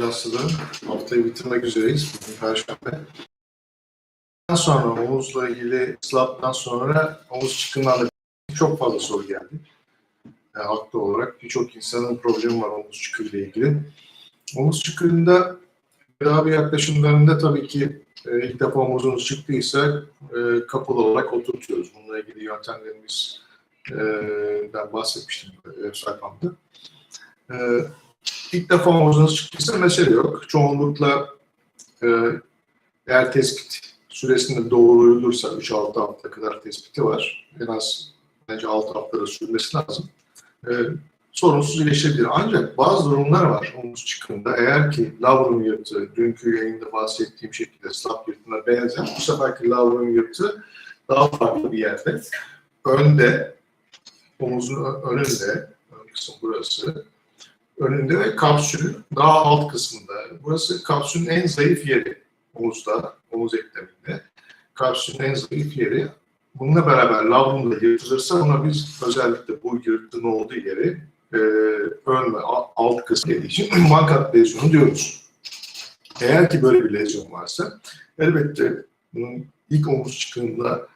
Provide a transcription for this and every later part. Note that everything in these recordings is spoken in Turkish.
hastaların haftayı bitirmek üzereyiz. Bugün Perşembe. Ondan sonra omuzla ilgili slap'tan sonra omuz çıkımlarla çok fazla soru geldi. Yani haklı olarak birçok insanın problemi var omuz çıkığıyla ilgili. Omuz çıkığında tedavi yaklaşımlarında tabii ki e, ilk defa omuzunuz çıktıysa e, kapalı olarak oturtuyoruz. Bununla ilgili yöntemlerimiz e, ben bahsetmiştim e, sayfamda. E, ilk defa omuzunuz çıktıysa mesele yok. Çoğunlukla e, eğer tespit süresinde doğru uyulursa 3-6 hafta kadar tespiti var. En az bence 6 haftada sürmesi lazım. E, sorunsuz iyileşebilir. Ancak bazı durumlar var omuz çıkımında. Eğer ki lavrum yırtığı, dünkü yayında bahsettiğim şekilde slap yırtığına benzer, bu seferki lavrum yırtığı daha farklı bir yerde. Önde, omuzun önünde, ön kısım burası, önünde ve kapsülün daha alt kısmında. Burası kapsülün en zayıf yeri omuzda, omuz ekleminde. Kapsülün en zayıf yeri. Bununla beraber lavrum da yırtılırsa ona biz özellikle bu yırtığın olduğu yeri e, ön ve alt kısmı için mankat lezyonu diyoruz. Eğer ki böyle bir lezyon varsa elbette bunun ilk omuz çıkığında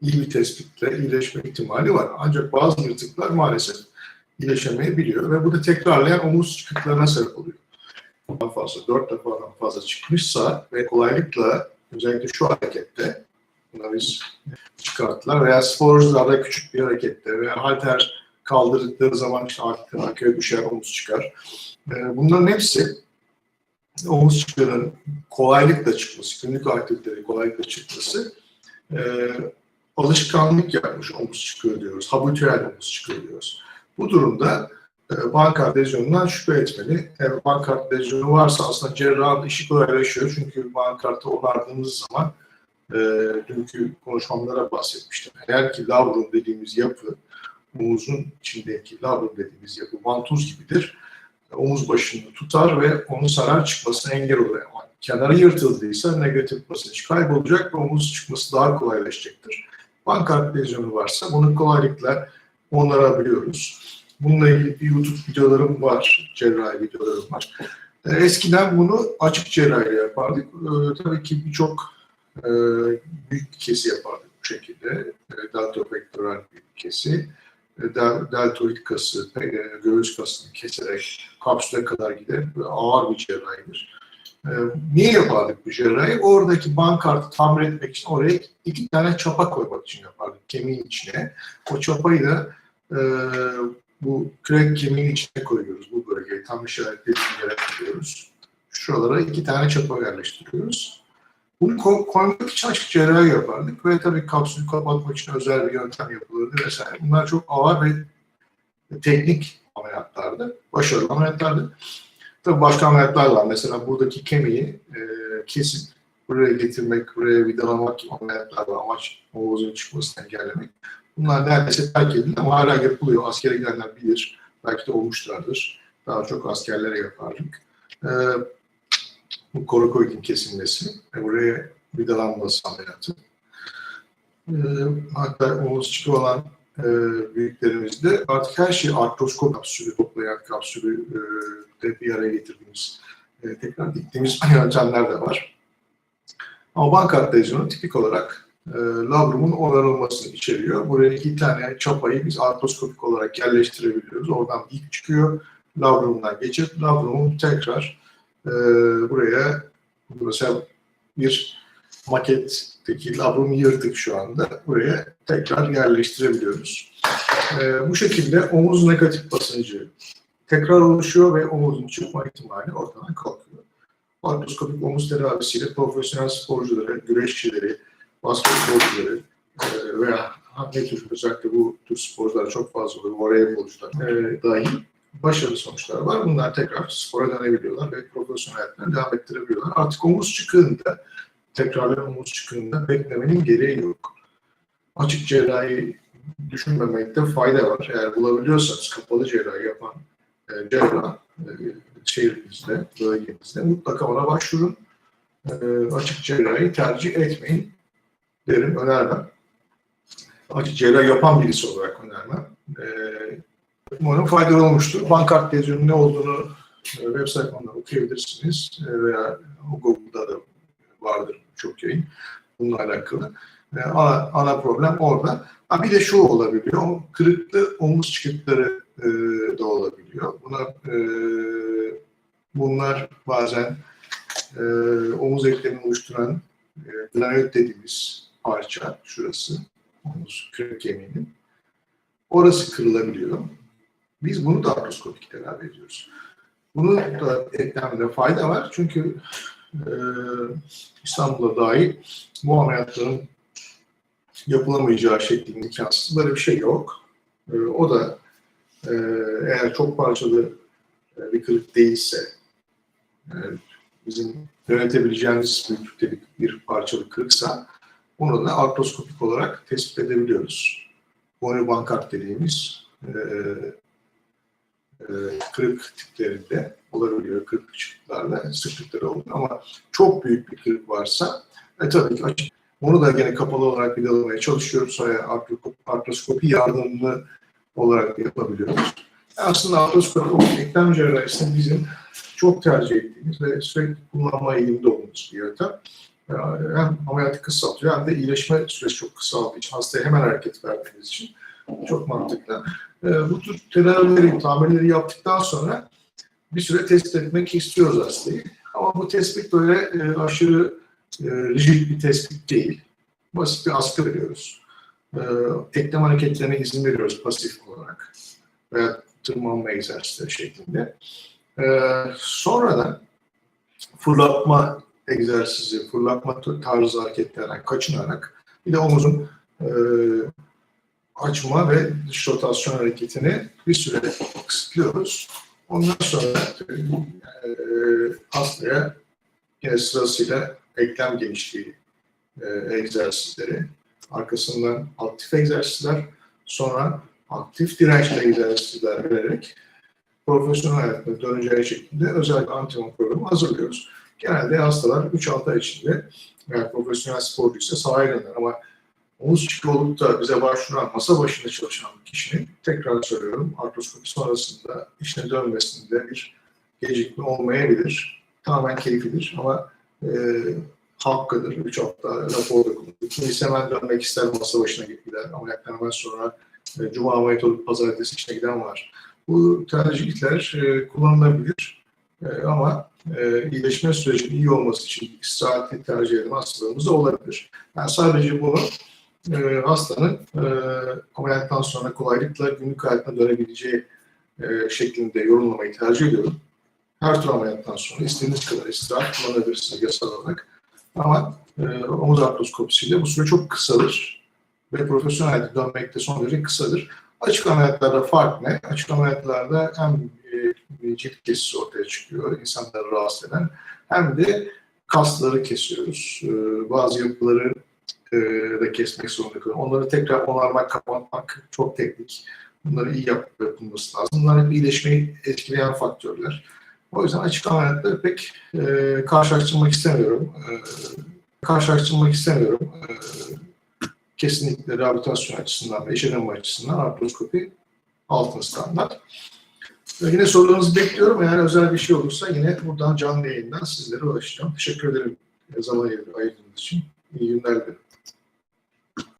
iyi bir tespitle iyileşme ihtimali var. Ancak bazı yırtıklar maalesef iyileşemeyebiliyor ve bu da tekrarlayan omuz çıkıklarına sebep oluyor. Daha fazla, dört defadan fazla çıkmışsa ve kolaylıkla özellikle şu harekette buna biz çıkarttılar veya sporcularda küçük bir harekette veya halter kaldırdıkları zaman işte arkaya düşer, omuz çıkar. Ee, Bunların hepsi omuz çıkarın kolaylıkla çıkması, günlük aktiviteleri kolaylıkla çıkması e, alışkanlık yapmış omuz çıkıyor diyoruz. Habitüel omuz çıkıyor diyoruz. Bu durumda e, bankart lezyonundan şüphe etmeli. Eğer bankart lezyonu varsa aslında cerrahın işi kolaylaşıyor. Çünkü bankartı onardığımız zaman e, dünkü konuşmamlara bahsetmiştim. Eğer ki lavrum dediğimiz yapı omuzun içindeki lavrum dediğimiz yapı vantuz gibidir. Omuz başını tutar ve onu sarar çıkmasına engel olur. Ama kenarı yırtıldıysa negatif basınç kaybolacak ve omuz çıkması daha kolaylaşacaktır. Bankart lezyonu varsa bunu kolaylıkla onarabiliyoruz. Bununla ilgili YouTube videolarım var, cerrahi videolarım var. E, Eskiden bunu açık cerrahiyle yapardık. E, tabii ki birçok e, büyük kesi yapardık bu şekilde. E, deltopektoral bir kesi. Del, deltoid kası, göğüs kasını keserek kapsüle kadar. Böyle ağır bir cerrahidir. Niye yapardık bu cerrahi? Oradaki bankartı tamir etmek için oraya iki tane çapa koymak için yapardık kemiğin içine. O çapayı da e, bu kürek kemiğin içine koyuyoruz bu bölgeyi. Tam işaretlediğim yere koyuyoruz. Şuralara iki tane çapa yerleştiriyoruz. Bunu ko- koymak için açık cerrahi yapardık ve tabii kapsülü kapatmak için özel bir yöntem yapılırdı vesaire. Bunlar çok ağır ve teknik ameliyatlardı. Başarılı ameliyatlardı. Tabii başka ameliyatlar var. Mesela buradaki kemiği e, kesip buraya getirmek, buraya vidalamak gibi ameliyatlar var. Amaç omuzun çıkmasını engellemek. Bunlar neredeyse terk edildi ama hala yapılıyor. Askere gidenler bilir. Belki de olmuşlardır. Daha çok askerlere yapardık. Ee, bu korokoidin kesilmesi buraya vidalanması ameliyatı. Ee, hatta omuz çıkı olan e, büyüklerimizde artık her şeyi artroskop kapsülü, toplayan kapsülü e, de bir araya getirdiğimiz, e, tekrar diktiğimiz yöntemler de var. Ama lezyonu tipik olarak e, labrumun onarılmasını içeriyor. Buraya iki tane çapayı biz artroskopik olarak yerleştirebiliyoruz. Oradan ip çıkıyor. Labrumdan geçip labrumu tekrar e, buraya mesela bir maketteki labrumu yırtık şu anda. Buraya tekrar yerleştirebiliyoruz. E, bu şekilde omuz negatif basıncı tekrar oluşuyor ve omuzun çıkma ihtimali ortadan kalkıyor. Artroskopik omuz tedavisiyle profesyonel sporcuları, güreşçileri, basketbolcuları e, veya ne tür özellikle bu tür sporcular çok fazla oluyor, voleybolcular e, dahil başarılı sonuçlar var. Bunlar tekrar spora dönebiliyorlar ve profesyonel hayatlarına devam ettirebiliyorlar. Artık omuz çıkığında, tekrarlayan omuz çıkığında beklemenin gereği yok. Açık cerrahi düşünmemekte fayda var. Eğer bulabiliyorsanız kapalı cerrahi yapan e, cerrah e, şehrinizde, bölgenizde mutlaka ona başvurun. E, açık cerrahi tercih etmeyin derim, önermem. Açık cerrahi yapan birisi olarak önermem. E, umarım faydalı olmuştur. Bankart lezyonun ne olduğunu E, web sayfamda okuyabilirsiniz E, veya Google'da da vardır çok yayın bununla alakalı. E, ana, ana problem orada. Ha, bir de şu olabiliyor, kırıklı omuz çıkıkları e, da olabiliyor. Buna e, bunlar bazen e, omuz eklemini oluşturan e, glenoid dediğimiz parça şurası, omuz kürek kemiğinin. Orası kırılabiliyor. Biz bunu da artroskopik tedavi ediyoruz. Bunun da eklemde fayda var çünkü e, İstanbul'da dahi bu ameliyatların yapılamayacağı şeklinde imkansız böyle bir şey yok. E, o da e, eğer çok parçalı e, bir kırık değilse e, bizim yönetebileceğimiz büyüklükte bir, bir parçalı kırıksa bunu da artroskopik olarak tespit edebiliyoruz. Boni bankart dediğimiz e, e, kırık tiplerinde olabiliyor, kırık çıktıklarla sıklıkları oluyor ama çok büyük bir kırık varsa e, tabii ki açık. Onu da gene kapalı olarak vidalamaya çalışıyoruz. Sonra artro- artroskopi yardımlı olarak da yapabiliyoruz. Aslında artroskopi eklem cerrahisinde bizim çok tercih ettiğimiz ve sürekli kullanma eğilimde olduğumuz bir yöntem. Hem ameliyatı kısaltıyor hem de iyileşme süresi çok kısaldığı için hastaya hemen hareket verdiğimiz için çok mantıklı. Ee, bu tür tedavileri, tamirleri yaptıktan sonra bir süre tespit etmek istiyoruz hastayı. Ama bu tespit böyle e, aşırı e, rigid bir tespit değil. Basit bir askı veriyoruz. E, eklem hareketlerine izin veriyoruz pasif olarak. Veya tırmanma egzersizleri şeklinde. E, sonradan fırlatma egzersizi, fırlatma tarzı hareketlerden kaçınarak bir de omuzun e, açma ve dış rotasyon hareketini bir süre kısıtlıyoruz. Ondan sonra e, hastaya yine sırasıyla eklem genişliği e, egzersizleri, arkasından aktif egzersizler, sonra aktif dirençli egzersizler vererek profesyonel hayatına döneceği şekilde özel bir antrenman hazırlıyoruz. Genelde hastalar 3-6 ay içinde eğer profesyonel sporcuysa sahaya döner ama omuz çıkı olup da bize başvuran masa başında çalışan kişinin tekrar söylüyorum artroskopi sonrasında işine dönmesinde bir gecikme olmayabilir. Tamamen keyfidir ama e, hakkıdır. Birçok da raporda kullanılır. Kimisi hemen dönmek ister masa başına gider. Ameliyattan hemen sonra e, cuma ameliyat olup pazartesi işine giden var. Bu tercihler e, kullanılabilir. E, ama e, iyileşme sürecinin iyi olması için istirahatli tercih eden hastalarımız da olabilir. Ben sadece bunu e, hastanın e, ameliyattan sonra kolaylıkla günlük hayatına dönebileceği e, şeklinde yorumlamayı tercih ediyorum. Her tür ameliyattan sonra istediğiniz kadar istirahat kullanabilirsiniz yasal olarak. Ama e, omuz artroskopisiyle bu süre çok kısalır ve profesyonel dönmekte son derece kısadır. Açık ameliyatlarda fark ne? Açık ameliyatlarda hem e, cilt kesisi ortaya çıkıyor, insanları rahatsız eden, hem de kasları kesiyoruz. E, bazı yapıları e, da kesmek zorunda kalıyor. Onları tekrar onarmak, kapatmak çok teknik. Bunları iyi yap, yapılması lazım. Bunlar hep iyileşmeyi etkileyen faktörler. O yüzden açık ameliyatları pek e, karşılaştırmak istemiyorum. E, karşılaştırmak istemiyorum. E, kesinlikle rehabilitasyon açısından ve işe açısından artroskopi altın standart. Yine sorularınızı bekliyorum. Eğer özel bir şey olursa yine buradan canlı yayından sizlere ulaşacağım. Teşekkür ederim zaman ayırdığınız için. İyi günler dilerim.